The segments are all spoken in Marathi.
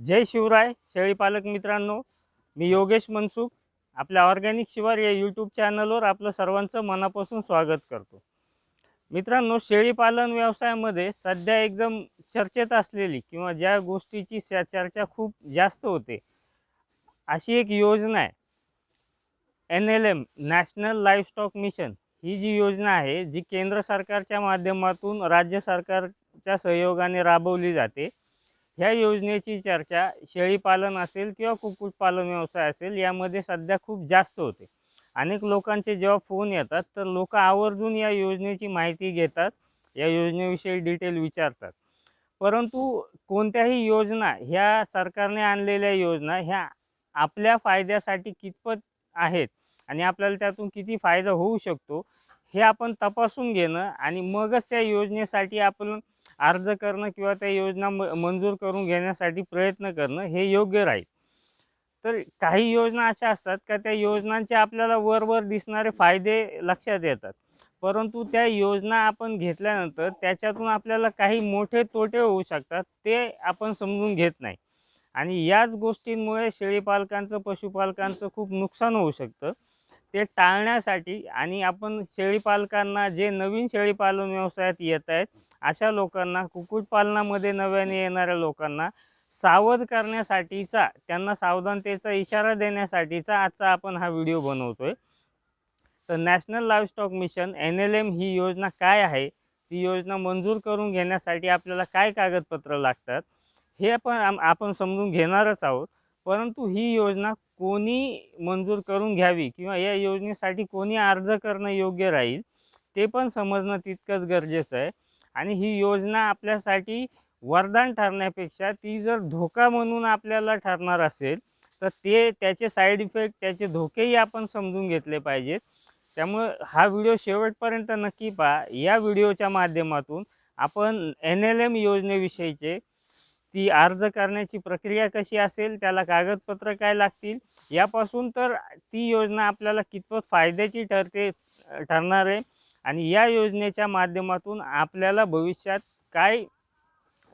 जय शिवराय शेळीपालक मित्रांनो. मी योगेश मनसुख. आपल्या ऑर्गॅनिक शिवार या यूट्यूब चॅनलवर आपलं सर्वांचं मनापासून स्वागत करतो. मित्रांनो शेळीपालन व्यवसायामध्ये सध्या एकदम चर्चेत असलेली किंवा ज्या गोष्टीची स- चर्चा खूप जास्त होते अशी एक योजना आहे. N L M national livestock mission ही जी योजना आहे जी केंद्र सरकारच्या माध्यमातून राज्य सरकारच्या सहयोगाने राबवली जाते ह्या योजनेची चर्चा शेळीपालन असेल किंवा कुक्कुटपालन व्यवसाय असेल यामध्ये सध्या खूप जास्त होते. अनेक लोकांचे जेव्हा फोन येतात तर लोक आवर्जून या योजनेची माहिती घेतात या योजनेविषयी डिटेल विचारतात. परंतु कोणत्याही योजना ह्या सरकारने आणलेल्या योजना ह्या आपल्या फायद्यासाठी कितपत आहेत आणि आपल्याला त्यातून किती फायदा होऊ शकतो हे आपण तपासून घेणं आणि मगच त्या योजनेसाठी आपण अर्ज करणं किंवा त्या योजना म मंजूर करून घेण्यासाठी प्रयत्न करणं हे योग्य राहील. तर काही योजना अशा असतात का त्या योजनांचे आपल्याला वरवर दिसणारे फायदे लक्षात येतात. परंतु त्या योजना आपण घेतल्यानंतर त्याच्यातून आपल्याला काही मोठे तोटे होऊ शकतात ते आपण समजून घेत नाही. आणि याच गोष्टींमुळे शेळीपालकांचं पशुपालकांचं खूप नुकसान होऊ शकतं. ते टाळण्यासाठी आणि आपण शेळीपालकांना जे नवीन शेळीपालन व्यवसायात येत आहेत अशा लोकांना कुक्कुटपालनामध्ये नव्याने येणाऱ्या लोकांना सावध करण्यासाठीचा त्यांना सावधानतेचा इशारा देण्यासाठीचा आजचा आपण हा व्हिडिओ बनवतोय. तर national livestock mission N L M ही योजना काय आहे? ती योजना मंजूर करून घेण्यासाठी आपल्याला काय कागदपत्र लागतात? हे पण आपण समजून घेणारच आहोत. परंतु ही योजना कोणी मंजूर करून घ्यावी किंवा या योजनेसाठी कोणी अर्ज करणं योग्य राहील ते पण समजणं तितकंच गरजेचं आहे. आणि ही योजना आपल्यासाठी वरदान ठरण्यापेक्षा ती जर धोका म्हणून आपल्याला ठरणार असेल तर ते त्याचे साईड इफेक्ट त्याचे धोकेही आपण समजून घेतले पाहिजेत. त्यामुळं हा व्हिडिओ शेवटपर्यंत नक्की पहा. या व्हिडिओच्या माध्यमातून आपण एन एल एम योजनेविषयीचे ती अर्ज करण्याची प्रक्रिया कशी असेल त्याला कागदपत्र काय लागतील यापासून तर ती योजना आपल्याला कितपत फायद्याची ठरते ठरणार आहे. आणि या योजनेच्या माध्यमातून आपल्याला भविष्यात काय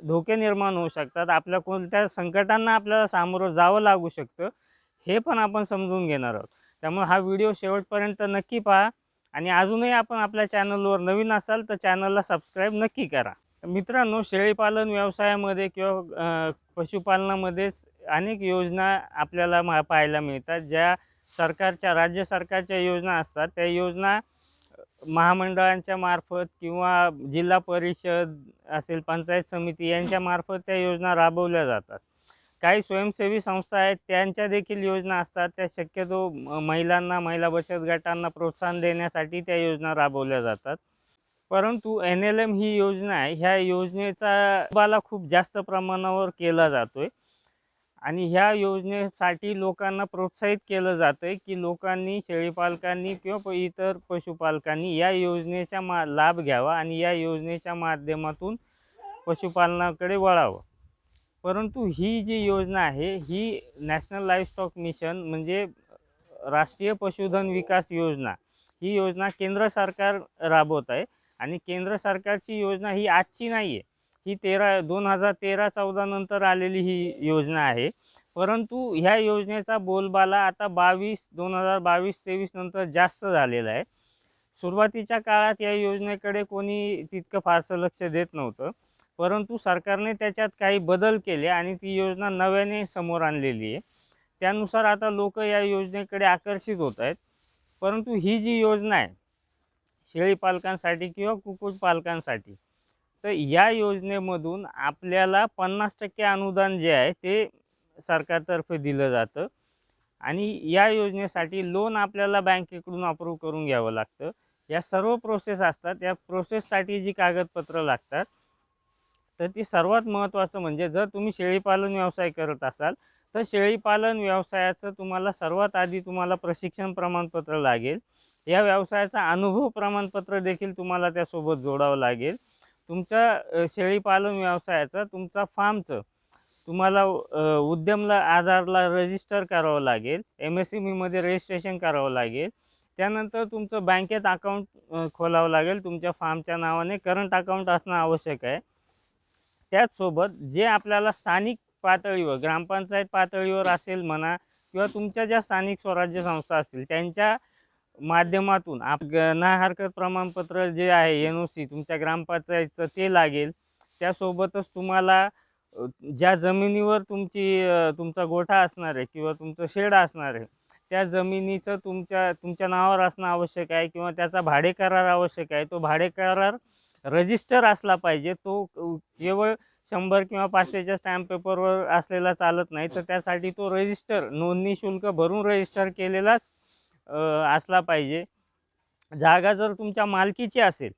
धोके निर्माण होऊ शकतात आपल्या कोणत्या संकटांना आपल्याला सामोरं जावं लागू शकतं हे पण आपण समजून घेणार आहोत. त्यामुळे हा व्हिडिओ शेवटपर्यंत नक्की पहा आणि अजूनही आपण आपल्या चॅनलवर नवीन असाल तर चॅनलला सबस्क्राईब नक्की करा. मित्रांनो शेळीपालन व्यवसायामध्ये किंवा पशुपालनामध्येच अनेक योजना आपल्याला मा पाहायला मिळतात. ज्या सरकारच्या राज्य सरकारच्या योजना असतात त्या योजना महामंडळांच्या मार्फत किंवा जिल्हा परिषद असेल पंचायत समिती यांच्या मार्फत त्या योजना राबवल्या जातात. काही स्वयंसेवी संस्था आहेत त्यांच्या देखील योजना असतात. त्या शक्यतो महिलांना महिला बचत गटांना प्रोत्साहन देण्यासाठी त्या योजना राबवल्या जातात. परंतु एन एल एम ही योजना आहे. ह्या योजनेचा बाला खूप जास्त प्रमाणावर केला जातो आहे आणि ह्या योजनेसाठी लोकांना प्रोत्साहित केलं जातं आहे की लोकांनी शेळीपालकांनी किंवा इतर पशुपालकांनी या योजनेचा मा लाभ घ्यावा आणि या योजनेच्या माध्यमातून पशुपालनाकडे वळावं. परंतु ही जी योजना आहे ही नॅशनल लाईफस्टॉक मिशन म्हणजे राष्ट्रीय पशुधन विकास योजना ही योजना केंद्र सरकार राबवत आहे आणि केंद्र सरकारची योजना ही आजची नाही आहे ही तेरा दोन हजार तेरा चौदा नंतर आलेली ही योजना आहे. परंतु ह्या योजनेचा बोलबाला आता बावीस दोन हजार बावीस तेवीस नंतर जास्त झालेला आहे. सुरुवातीच्या काळात या योजनेकडे कोणी तितकं फारसं लक्ष देत नव्हतं. परंतु सरकारने त्याच्यात काही बदल केले आणि ती योजना नव्याने समोर आणलेली आहे. त्यानुसार आता लोक या योजनेकडे आकर्षित होत आहेत. परंतु ही जी योजना आहे शेळीपालकांसाठी किंवा कुक्कुटपालकांसाठी तर या योजनेमधून आपल्याला पन्नास टक्के अनुदान जे आहे ते सरकारतर्फे दिलं जातं. आणि या योजनेसाठी लोन आपल्याला बँकेकडून अप्रूव्ह करून घ्यावं लागतं. या सर्व प्रोसेस असतात. या प्रोसेससाठी जी कागदपत्रं लागतात तर ती सर्वात महत्त्वाचं म्हणजे जर तुम्ही शेळीपालन व्यवसाय करत असाल तर शेळीपालन व्यवसायाचं तुम्हाला सर्वात आधी तुम्हाला प्रशिक्षण प्रमाणपत्र लागेल. या व्यवसायाचा अनुभव प्रमाणपत्र देखील तुम्हाला त्यासोबत जोडावं लागेल. तुमच्या शेळीपालन व्यवसायाचं तुमचा फार्मचं तुम्हाला उद्यमला आधारला रजिस्टर करावं लागेल एम एस सी बीमध्ये रजिस्ट्रेशन करावं लागेल. त्यानंतर तुमचं बँकेत अकाउंट खोलावं लागेल. तुमच्या फार्मच्या नावाने करंट अकाउंट असणं आवश्यक आहे. त्याचसोबत जे आपल्याला स्थानिक पातळीवर ग्रामपंचायत पातळीवर असेल म्हणा किंवा तुमच्या ज्या स्थानिक स्वराज्य संस्था असतील त्यांच्या माध्यमातून आप ग- ना हरकत प्रमाणपत्र जे आहे एन ओ सी तुमच्या ग्रामपंचायतचं ते लागेल. त्यासोबतच तुम्हाला ज्या जमिनीवर तुमची तुमचा गोठा असणार आहे किंवा तुमचं शेड असणार आहे त्या जमिनीचं तुमच्या तुमच्या नावावर असणं आवश्यक आहे किंवा त्याचा भाडे करार आवश्यक आहे. तो भाडे करार रजिस्टर असला पाहिजे. तो केवळ शंभर किंवा पाचशेच्या स्टॅम्प पेपरवर असलेला चालत नाही. तर त्यासाठी तो रजिस्टर नोंदणी शुल्क भरून रजिस्टर केलेलाच असला पाहिजे. जागा जर तुमच्या मालकीची असेल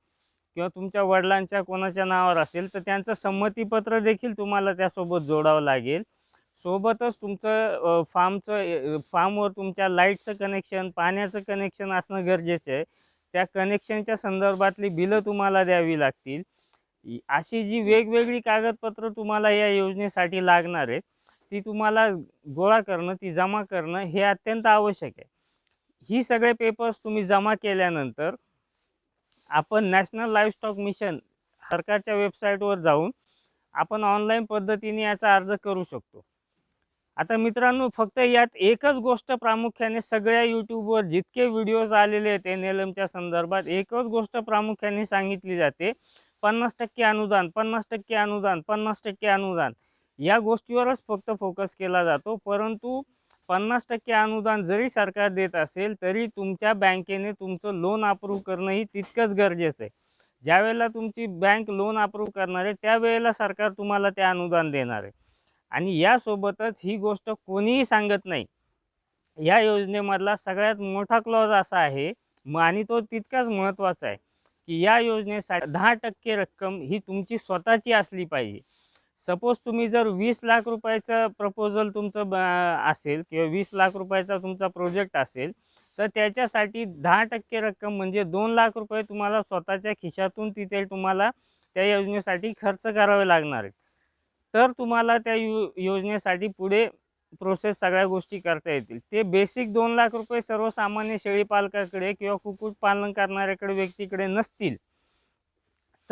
किंवा तुमच्या वडिलांच्या कोणाच्या नावावर असेल तर त्यांचं संमतीपत्र देखील तुम्हाला त्यासोबत जोडावं लागेल. सोबतच तुमचं फार्मचं फार्मवर तुमच्या लाईटचं कनेक्शन पाण्याचं कनेक्शन असणं गरजेचं आहे. त्या कनेक्शनच्या संदर्भातली बिलं तुम्हाला द्यावी लागतील. अशी जी वेगवेगळी कागदपत्र तुम्हाला या योजनेसाठी लागणार आहेत ती तुम्हाला गोळा करणं ती जमा करणं हे अत्यंत आवश्यक आहे. ही सगळे पेपर्स तुम्ही जमा केल्यानंतर आपण नॅशनल लाईफस्टॉक मिशन सरकारच्या वेबसाईटवर जाऊन आपण ऑनलाईन पद्धतीने याचा अर्ज करू शकतो. आता मित्रांनो फक्त यात एकच गोष्ट प्रामुख्याने सगळ्या यूट्यूबवर जितके व्हिडिओज आलेले आहेत एन एल एमच्या संदर्भात एकच गोष्ट प्रामुख्याने सांगितली जाते पन्नास टक्के अनुदान पन्नास टक्के अनुदान पन्नास टक्के अनुदान. या गोष्टीवरच फक्त फोकस केला जातो परंतु पन्नास टक्के अनुदान जरी सरकार देत असेल तरी तुमच्या बँकेने तुमचं लोन अप्रूव्ह करणंही तितकंच गरजेचं आहे. ज्यावेळेला तुमची बँक लोन अप्रूव्ह करणार आहे त्यावेळेला सरकार तुम्हाला ते अनुदान देणार आहे. आणि यासोबतच ही गोष्ट कोणीही सांगत नाही. या योजनेमधला सगळ्यात मोठा क्लॉज असा आहे आणि तो तितकाच महत्त्वाचा आहे की या योजनेसाठी दहा टक्के रक्कम ही तुमची स्वतःची असली पाहिजे. सपोज तुम्ही जर वीस लाख रुपयाचं प्रपोजल तुमचं ब असेल किंवा वीस लाख रुपयाचा तुमचा प्रोजेक्ट असेल तर त्याच्यासाठी दहा टक्के रक्कम म्हणजे दोन लाख रुपये तुम्हाला स्वतःच्या खिशातून तिथे तुम्हाला त्या योजनेसाठी खर्च करावे लागणार आहेत. तर तुम्हाला त्या यो योजनेसाठी पुढे प्रोसेस सगळ्या गोष्टी करता येतील. ते बेसिक दोन लाख रुपये सर्वसामान्य शेळीपालकाकडे किंवा कुक्कुटपालन करणाऱ्याकडे व्यक्तीकडे नसतील.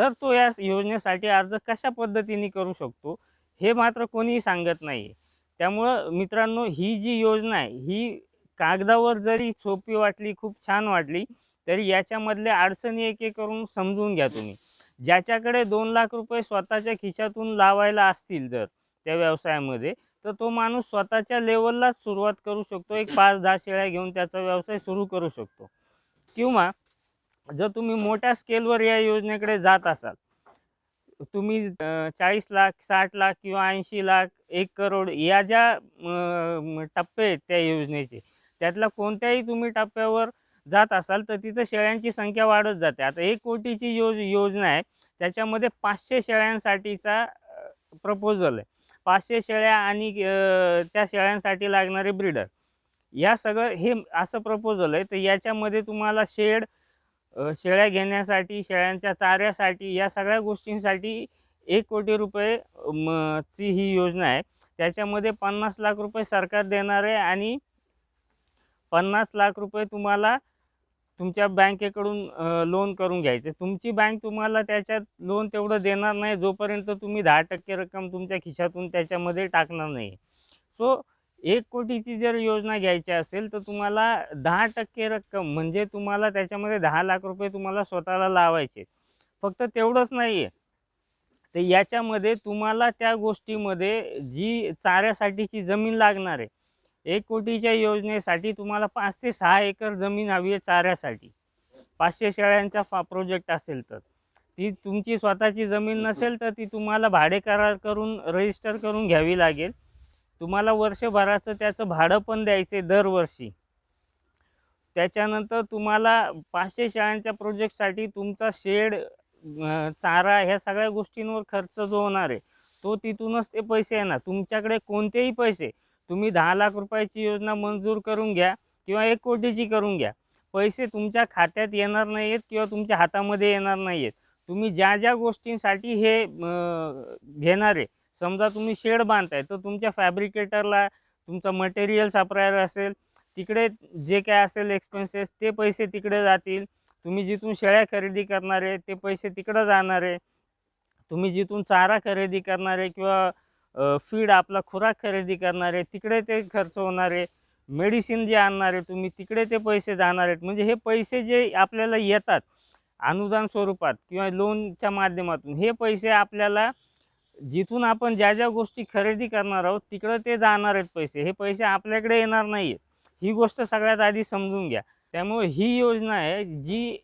तर तो या योजनेसाठी अर्ज कशा पद्धतीने करू शकतो हे मात्र कोणीही सांगत नाही आहे त्यामुळं मित्रांनो ही जी योजना आहे ही कागदावर जरी सोपी वाटली खूप छान वाटली तरी याच्यामधल्या अडचणी एक एक करून समजून घ्या तुम्ही. ज्याच्याकडे दोन लाख रुपये स्वतःच्या खिशातून लावायला असतील जर त्या व्यवसायामध्ये तर तो माणूस स्वतःच्या लेवललाच सुरुवात करू शकतो. एक पाच दहा शेळ्या घेऊन त्याचा व्यवसाय सुरू करू शकतो. किंवा जर तुम्ही मोठ्या स्केलवर या योजनेकडे जात असाल तुम्ही चाळीस लाख साठ लाख किंवा ऐंशी लाख एक करोड या ज्या टप्पे आहेत त्या योजनेचे त्यातला कोणत्याही तुम्ही टप्प्यावर जात असाल तर तिथं शेळ्यांची संख्या वाढत जाते. आता एक कोटीची योज योजना आहे त्याच्यामध्ये पाचशे शेळ्यांसाठीचा प्रपोजल आहे. पाचशे शेळ्या आणि त्या शेळ्यांसाठी लागणारे ब्रीडर या सगळं हे असं प्रपोजल आहे तर याच्यामध्ये तुम्हाला शेड शेळ्या घेण्यासाठी शेळ्यांच्या चाऱ्यासाठी या सगळ्या गोष्टींसाठी एक कोटी रुपये म ची ही योजना आहे. त्याच्यामध्ये पन्नास लाख रुपये सरकार देणार आहे आणि पन्नास लाख रुपये तुम्हाला तुमच्या बँकेकडून लोन करून घ्यायचे. तुमची बँक तुम्हाला त्याच्यात लोन तेवढं देणार नाही जोपर्यंत तुम्ही दहा टक्के रक्कम तुमच्या खिशातून त्याच्यामध्ये टाकणार नाही. सो एक कोटीची जर योजना घ्यायची असेल तर तुम्हाला दहा टक्के रक्कम म्हणजे तुम्हाला त्याच्यामध्ये दहा लाख रुपये तुम्हाला स्वतःला लावायचे. फक्त तेवढंच नाही आहे तर याच्यामध्ये तुम्हाला त्या गोष्टीमध्ये जी चाऱ्यासाठीची जमीन लागणार आहे एक कोटीच्या योजनेसाठी तुम्हाला पाच ते सहा एकर जमीन हवी आहे चाऱ्यासाठी. पाचशे शेळ्यांचा फा प्रोजेक्ट असेल तर. ती तुमची स्वतःची जमीन नसेल तर ती तुम्हाला भाडे करार करून रजिस्टर करून घ्यावी लागेल. तुम्हाला वर्षभराचं त्याचं भाडं पण द्यायचं आहे दरवर्षी. त्याच्यानंतर तुम्हाला पाचशे शाळांच्या प्रोजेक्टसाठी तुमचा शेड चारा ह्या सगळ्या गोष्टींवर खर्च जो होणार आहे तो तिथूनच ते पैसे येणार. तुमच्याकडे कोणतेही पैसे तुम्ही दहा लाख रुपयाची योजना मंजूर करून घ्या किंवा एक कोटीची करून घ्या. पैसे तुमच्या खात्यात येणार नाही आहेत किंवा तुमच्या हातामध्ये येणार नाही आहेत तुम्ही ज्या ज्या गोष्टींसाठी हे घेणार आहे समजा तुम्ही शेड बांधताय तर तुमच्या फॅब्रिकेटरला तुमचं मटेरियल सप्लायर असेल तिकडे जे काय असेल एक्सपेन्सेस ते पैसे तिकडे जातील. तुम्ही जिथून शेळ्या खरेदी करणार आहे ते पैसे तिकडं जाणार आहे. तुम्ही जिथून चारा खरेदी करणार आहे किंवा फीड आपला खुराक खरेदी करणार आहे तिकडे ते खर्च होणारे मेडिसिन जे आणणार आहे तुम्ही तिकडे ते पैसे जाणार आहेत. म्हणजे हे पैसे जे आपल्याला येतात अनुदान स्वरूपात किंवा लोनच्या माध्यमातून हे पैसे आपल्याला जिथून आपण ज्या ज्या गोष्टी खरेदी करणार आहोत तिकडं ते जाणार आहेत पैसे. हे पैसे आपल्याकडे येणार नाही आहेत ही गोष्ट सगळ्यात आधी समजून घ्या. त्यामुळे ही योजना आहे जी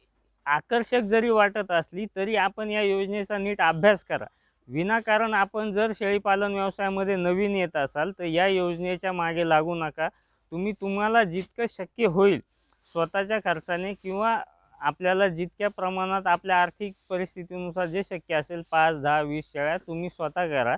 आकर्षक जरी वाटत असली तरी आपण या योजनेचा नीट अभ्यास करा. विनाकारण आपण जर शेळीपालन व्यवसायामध्ये नवीन येत असाल तर या योजनेच्या मागे लागू नका. तुम्ही तुम्हाला जितकं शक्य होईल स्वतःच्या खर्चाने किंवा आपल्याला जितक्या प्रमाणात आपल्या आर्थिक परिस्थितीनुसार जे शक्य असेल पाच दहा वीस शेळ्या तुम्ही स्वतः करा.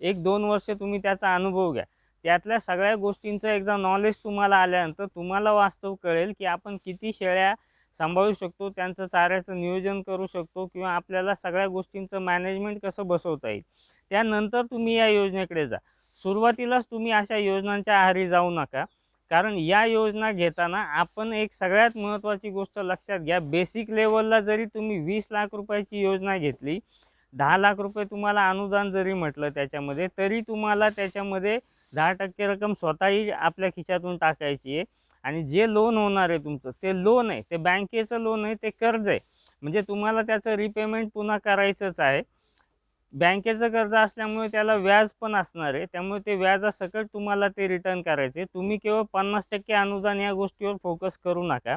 एक दोन वर्ष तुम्ही त्याचा अनुभव घ्या. त्यातल्या सगळ्या गोष्टींचं एकदा नॉलेज तुम्हाला आल्यानंतर तुम्हाला वास्तव कळेल की आपण किती शेळ्या सांभाळू शकतो त्यांचं चाऱ्याचं नियोजन करू शकतो किंवा आपल्याला सगळ्या गोष्टींचं मॅनेजमेंट कसं बसवता येईल. त्यानंतर तुम्ही या योजनेकडे जा. सुरुवातीलाच तुम्ही अशा योजनांच्या आहारी जाऊ नका. कारण या योजना घेताना आपण एक सगळ्यात महत्त्वाची गोष्ट लक्षात घ्या. बेसिक लेवलला जरी तुम्ही वीस लाख रुपयाची योजना घेतली दहा लाख रुपये तुम्हाला अनुदान जरी म्हटलं त्याच्यामध्ये तरी तुम्हाला त्याच्यामध्ये दहा टक्के रक्कम स्वतःही आपल्या खिशातून टाकायची आहे. आणि जे लोन होणार आहे तुमचं ते लोन आहे. ते बँकेचं लोन आहे ते कर्ज आहे. म्हणजे तुम्हाला त्याचं रिपेमेंट पुन्हा करायचंच आहे. बँकेचं कर्ज असल्यामुळे त्याला व्याज पण असणार आहे. त्यामुळे ते व्याजासकट तुम्हाला ते रिटर्न करायचे. तुम्ही केवळ पन्नास टक्के अनुदान या गोष्टीवर फोकस करू नका.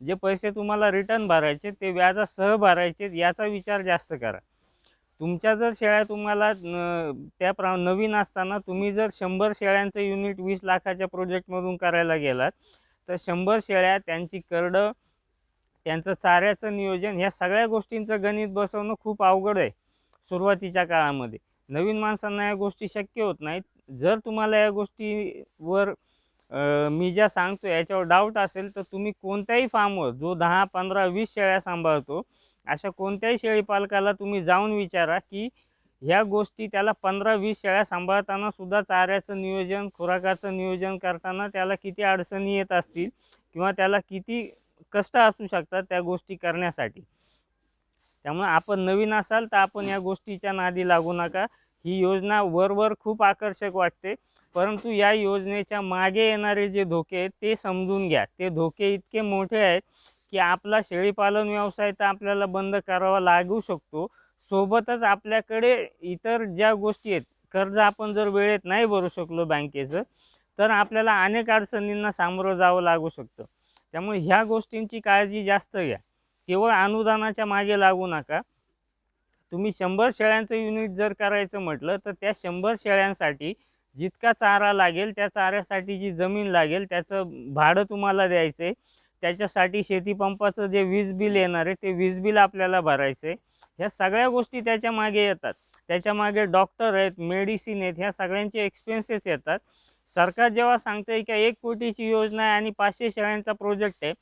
जे पैसे तुम्हाला रिटर्न भरायचे ते व्याजासह भरायचे याचा विचार जास्त करा. तुमच्या जर शेळ्या तुम्हाला त्या प्रा नवीन असताना तुम्ही जर शंभर शेळ्यांचं युनिट वीस लाखाच्या प्रोजेक्टमधून करायला गेलात तर शंभर शेळ्या त्यांची करडं त्यांचं चाऱ्याचं नियोजन ह्या सगळ्या गोष्टींचं गणित बसवणं खूप अवघड आहे. सुरुवातीच्या काळामध्ये. नवीन माणसांना या गोष्टी शक्य होत नाहीत. जर तुम्हाला या गोष्टीवर मी ज्या सांगतो याच्यावर डाऊट असेल तर तुम्ही कोणत्याही फार्मवर जो दहा पंधरा वीस शेळ्या सांभाळतो अशा कोणत्याही शेळी पालकाला तुम्ही जाऊन विचारा की ह्या गोष्टी त्याला पंधरा वीस शेळ्या सांभाळताना सुद्धा चाऱ्याचं नियोजन खुराकाचं नियोजन करताना त्याला किती अडचणी येत असतील किंवा त्याला किती कष्ट असू शकतात त्या गोष्टी करण्यासाठी. त्यामुळे आपण नवीन असाल तर आपण या गोष्टीच्या नादी लागू नका. ही योजना वरवर खूप आकर्षक वाटते. परंतु या योजनेच्या मागे येणारे जे धोके आहेत ते समजून घ्या. ते धोके इतके मोठे आहेत की आपला शेळीपालन व्यवसाय तर आपल्याला बंद करावा लागू शकतो. सोबतच आपल्याकडे इतर ज्या गोष्टी आहेत कर्ज आपण जर वेळेत नाही भरू शकलो बँकेचं तर आपल्याला अनेक अडचणींना सामोरं जावं लागू शकतं. त्यामुळे ह्या गोष्टींची काळजी जास्त घ्या. केवळ अनुदानाच्या मागे लागू नका. तुम्ही शंभर शेळ्यांचं युनिट जर करायचं म्हटलं तर त्या शंभर शेळ्यांसाठी जितका चारा लागेल त्या चाऱ्यासाठी जी जमीन लागेल त्याचं भाडं तुम्हाला द्यायचं. आहे त्याच्यासाठी शेतीपंपाचं जे वीज बिल येणार आहे ते वीज बिल आपल्याला भरायचं. आहे ह्या सगळ्या गोष्टी त्याच्यामागे येतात. त्याच्यामागे डॉक्टर आहेत मेडिसिन आहेत ह्या सगळ्यांचे एक्सपेन्सेस येतात. सरकार जेव्हा सांगते की एक कोटीची योजना आहे आणि पाचशे शेळ्यांचा प्रोजेक्ट आहे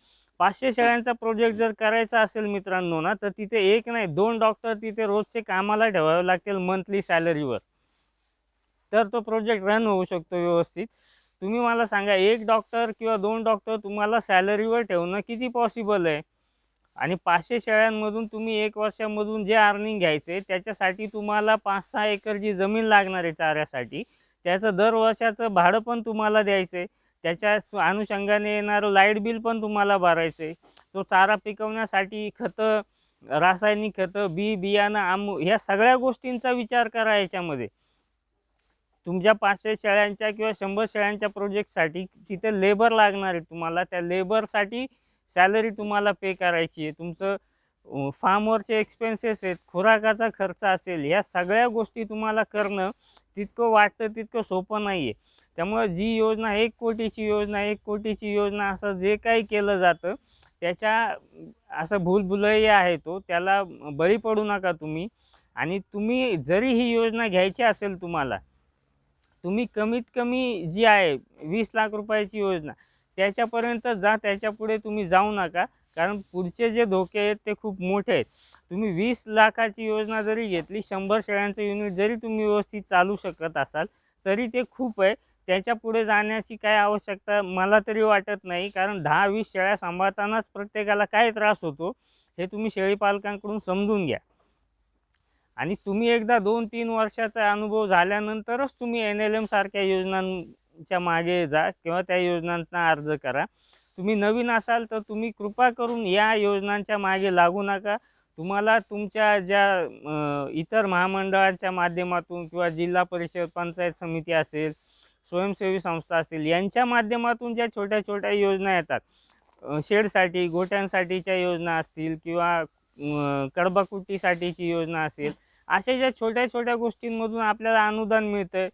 पाचशे शेळ्यांचा प्रोजेक्ट जर करायचा असेल मित्रांनो ना तर तिथे एक नाही दोन डॉक्टर तिथे रोजचे कामाला ठेवावे लागतील मंथली सॅलरीवर तर तो प्रोजेक्ट रन होऊ शकतो व्यवस्थित. तुम्ही मला सांगा एक डॉक्टर किंवा दोन डॉक्टर तुम्हाला सॅलरीवर ठेवणं किती पॉसिबल आहे? आणि पाचशे शेळ्यांमधून तुम्ही एक वर्षामधून जे अर्निंग घ्यायचे त्याच्यासाठी तुम्हाला पाच सहा एकर जी जमीन लागणार आहे चाऱ्यासाठी त्याचं दर वर्षाचं भाडं पण तुम्हाला द्यायचं आहे त्याच्या अनुषंगाने येणारं लाइट बिल पण तुम्हाला भरायचं आहे. तो चारा पिकवण्यासाठी खतं रासायनिक खतं बी बियाणं आम ह्या सगळ्या गोष्टींचा विचार करा याच्यामध्ये. तुमच्या पाचशे शेळ्यांच्या किंवा शंभर शेळ्यांच्या प्रोजेक्टसाठी तिथे लेबर लागणार आहे तुम्हाला. त्या लेबरसाठी सॅलरी तुम्हाला पे करायची आहे. तुमचं फार्मवरचे एक्सपेन्सेस आहेत खुराकाचा खर्च असेल ह्या सगळ्या गोष्टी तुम्हाला करणं तितकं वाटतं तितकं सोपं नाही आहे त्यामुळं जी योजना एक कोटीची योजना एक कोटीची योजना असं जे काही केलं जातं त्याच्या असं भूलभुलैया आहे तो त्याला बळी पडू नका तुम्ही. आणि तुम्ही जरी ही योजना घ्यायची असेल तुम्हाला तुम्ही कमीत कमी जी आहे वीस लाख रुपयाची योजना त्याच्यापर्यंत जा त्याच्यापुढे तुम्ही जाऊ नका. कारण पुढचे जे धोके आहेत ते खूप मोठे आहेत. तुम्ही वीस लाखाची योजना जरी घेतली शंभर शेळ्यांचं युनिट जरी तुम्ही व्यवस्थित चालू शकत असाल तरी ते खूप आहे. त्याच्या पुढे जाण्याची काय आवश्यकता मला तरी वाटत नाही. कारण दहा वीस शेळ्या सांभाळतानाच प्रत्येकाला काय त्रास होतो हे तुम्ही शेळीपालकांकडून समजून घ्या. आणि तुम्ही एकदा दोन तीन वर्षाचा अनुभव झाल्यानंतरच तुम्ही एन एल एमसारख्या योजनांच्या मागे जा किंवा त्या योजनांना अर्ज करा. तुम्ही नवीन असाल तर तुम्ही कृपा करून या योजनांच्या मागे लागू नका. तुम्हाला तुमच्या ज्या इतर महामंडळांच्या माध्यमातून किंवा जिल्हा परिषद पंचायत समिती असेल स्वयंसेवी संस्था असतील यांच्या माध्यमातून ज्या छोट्या छोट्या योजना येतात शेडसाठी गोट्यांसाठीच्या योजना असतील किंवा कडबाकुटीसाठीची कडबाकुट्टीसाठीची योजना असेल अशा ज्या छोट्या छोट्या गोष्टींमधून आपल्याला अनुदान मिळतं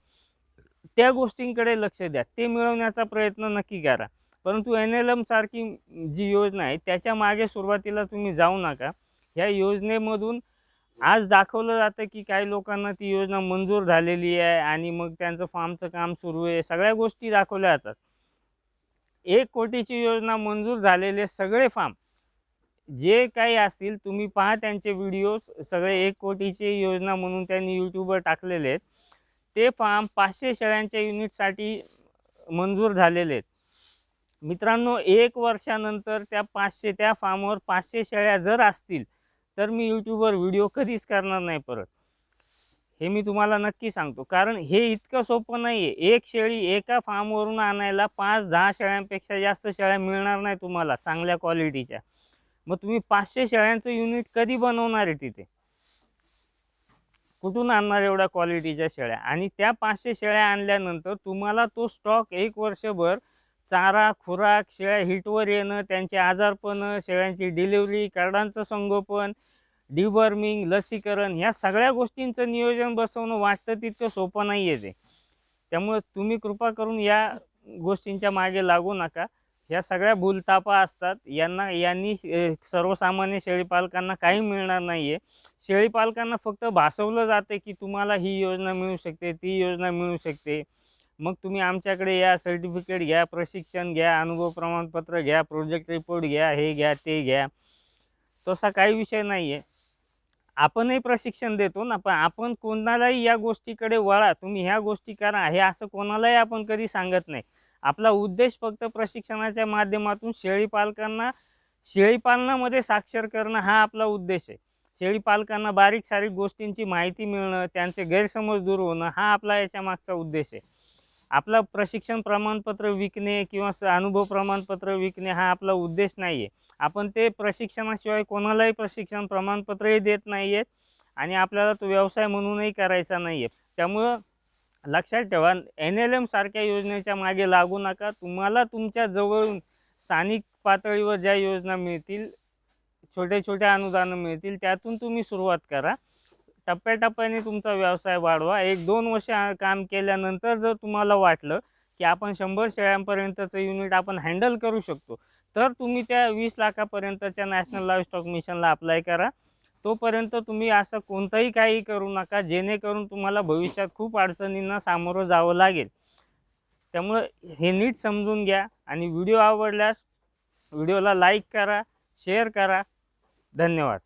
त्या गोष्टींकडे लक्ष द्या. ते मिळवण्याचा प्रयत्न नक्की करा. परंतु एन एल एमसारखी जी योजना आहे त्याच्यामागे सुरुवातीला तुम्ही जाऊ नका. ह्या योजनेमधून आज दाखवलं जातं की काही लोकांना ती योजना मंजूर झालेली आहे आणि मग त्यांचं फार्मचं काम सुरू आहे. सगळ्या गोष्टी दाखवल्या जातात. एक कोटीची योजना मंजूर झालेले सगळे फार्म जे काही असतील तुम्ही पहा त्यांचे व्हिडिओज सगळे एक कोटीचे योजना म्हणून त्यांनी यूट्यूबवर टाकलेले आहेत. ते फार्म पाचशे शेळ्यांच्या युनिटसाठी मंजूर झालेले आहेत. मित्रांनो एक वर्षानंतर त्या पाचशे त्या फार्मवर पाचशे शेळ्या जर असतील तर मी यूट्यूबवर व्हिडिओ कधीच करणार नाही परत. हे मी तुम्हाला नक्की सांगतो. कारण हे इतकं सोपं नाही आहे एक शेळी एका फार्मवरून आणायला पाच दहा शेळ्यांपेक्षा जास्त शेळ्या मिळणार नाही तुम्हाला चांगल्या क्वालिटीच्या मग तुम्ही पाचशे शेळ्यांचं युनिट कधी बनवणार आहे तिथे? कुठून आणणार एवढ्या क्वालिटीच्या शेळ्या? आणि त्या पाचशे शेळ्या आणल्यानंतर तुम्हाला तो स्टॉक एक वर्षभर चारा खुराक शेळ्या हिटवर येणं त्यांचे आजारपण शेळ्यांची डिलिव्हरी कार्डांचं संगोपन डिवर्मिंग लसीकरण ह्या सगळ्या गोष्टींचं नियोजन बसवणं वाटतं तितकं सोपं नाही आहे ते. त्यामुळे तुम्ही कृपा करून या गोष्टींच्या मागे लागू नका. ह्या सगळ्या भूलतापा असतात. यांना यांनी सर्वसामान्य शेळीपालकांना काही मिळणार नाही आहे शेळीपालकांना फक्त भासवलं जाते की तुम्हाला ही योजना मिळू शकते ती योजना मिळू शकते. मग तुम्ही आमच्याकडे या सर्टिफिकेट घ्या प्रशिक्षण घ्या अनुभव प्रमाणपत्र घ्या प्रोजेक्ट रिपोर्ट घ्या हे घ्या ते घ्या. तसा काही विषय नाही आहे आपणही प्रशिक्षण देतो ना पण आपण कोणालाही या गोष्टीकडे वळा. तुम्ही ह्या गोष्टी करा. हे असं कोणालाही आपण कधी सांगत नाही. आपला उद्देश फक्त प्रशिक्षणाच्या माध्यमातून शेळीपालकांना शेळीपालनामध्ये साक्षर करणं हा आपला उद्देश आहे. शेळीपालकांना बारीक सारीक गोष्टींची माहिती मिळणं त्यांचे गैरसमज दूर होणं हा आपला याच्या मागचा उद्देश आहे. आपला प्रशिक्षण प्रमाणपत्र विकणे किंवा स- अनुभव प्रमाणपत्र विकणे हा आपला उद्देश नाही आहे आपण ते प्रशिक्षणाशिवाय कोणालाही प्रशिक्षण प्रमाणपत्रही देत नाही आहेत आणि आपल्याला तो व्यवसाय म्हणूनही करायचा नाही आहे त्यामुळं लक्षात ठेवा एन एल एमसारख्या योजनेच्या मागे लागू नका. तुम्हाला तुमच्या जवळून स्थानिक पातळीवर ज्या योजना मिळतील छोट्या छोट्या अनुदानं मिळतील त्यातून तुम्ही सुरुवात करा. टप्प्याटप्प्याने तुमचा व्यवसाय वाढवा. एक दोन वर्ष काम केल्यानंतर जर तुम्हाला वाटलं की आपण शंभर शेळ्यांपर्यंतचं युनिट आपण हँडल करू शकतो तर तुम्ही त्या वीस लाखापर्यंतच्या नॅशनल लाईफ स्टॉक मिशनला अप्लाय करा. तोपर्यंत तुम्ही असं कोणतंही काही करू नका जेणेकरून तुम्हाला भविष्यात खूप अडचणींना सामोरं जावं लागेल. त्यामुळं हे नीट समजून घ्या आणि व्हिडिओ आवडल्यास व्हिडिओला लाईक करा शेअर करा. धन्यवाद.